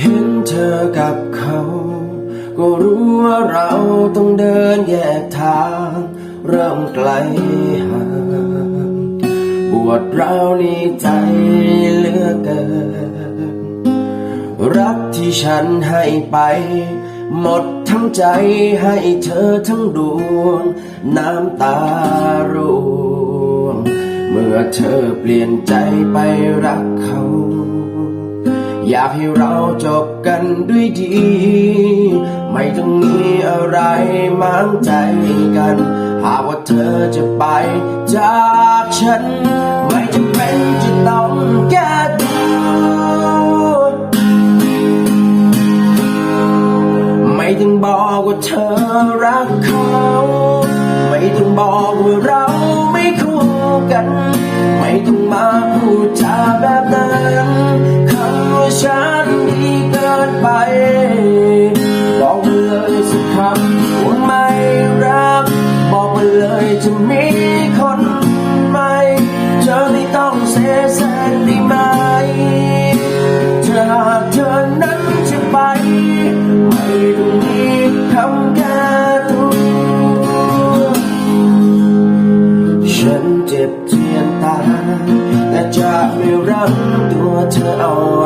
เห็นเธอกับเขา ก็รู้ว่าเราต้องเดินแยกทาง เริ่มไกลห่างปวดร้าวในใจเหลือเกิน รักที่ฉันให้ไป หมดทั้งใจให้เธอทั้งดวง น้ำตาร่วง เมื่อเธอเปลี่ยนใจไปรักเขา อยากให้เราจบกันด้วยดี ไม่ต้องมีอะไรม้างใจกัน หากว่าเธอจะไปจากฉัน ไม่จำเป็นจะต้องแก้ตัวไม่ต้องบอกว่าเธอรักเขา ไม่ต้องบอกว่าเราไม่คู่กัน ไม่ต้องมาพูดจาแบบนั้นคำว่า ฉันดีเกินไปบอกมาเลยสักคำว่าไม่รักบอกมาเลยจะมีคนใหม่เธอไม่ต้องเสียแสนได้ไหมถ้าเธอนั้นจะไปไม่ต้องมีคำแก้ตัวฉันเจ็บเจียนตาและจะไม่รักตัวเธอเอา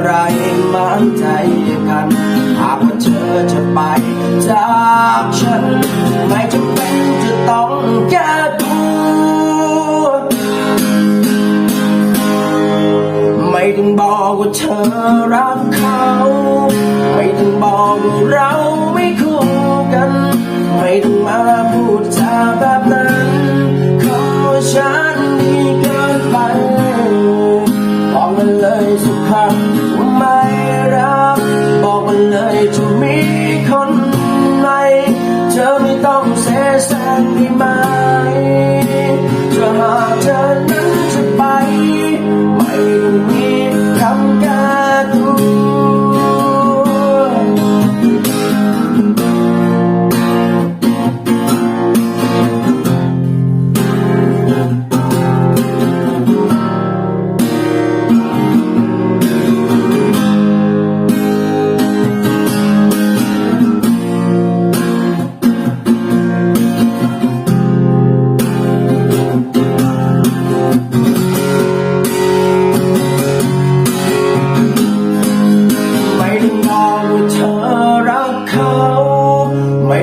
อะไรมาใจกัน หากว่าเธอจะไปจากฉัน ไม่จำเป็นจะต้องแก้ตัวไม่ต้องบอกว่าเธอรักเขา ไม่ต้องบอกว่าเราไม่คู่กัน ไม่ต้องมาพูดจาแบบนั้นคำว่าฉันดีเกินไปบอกมันเลยสักคำว่ สง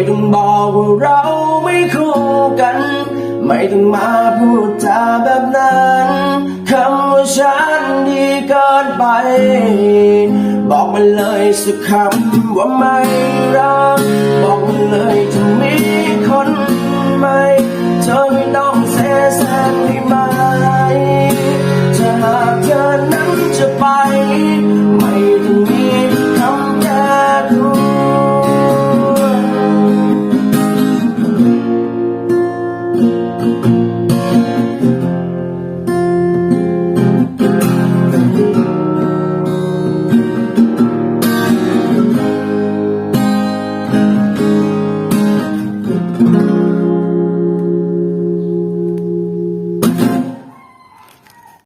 ต้องบอกว่าเราไม่คู่กัน ไม่ต้องมาพูดจาแบบนั้นคำว่าฉันดีเกินไป บอกมันเลยสักคำว่าไม่รักบอกมันเลยจะมีคนใหม่เธอไม่ต้องเสแสร้งที่มา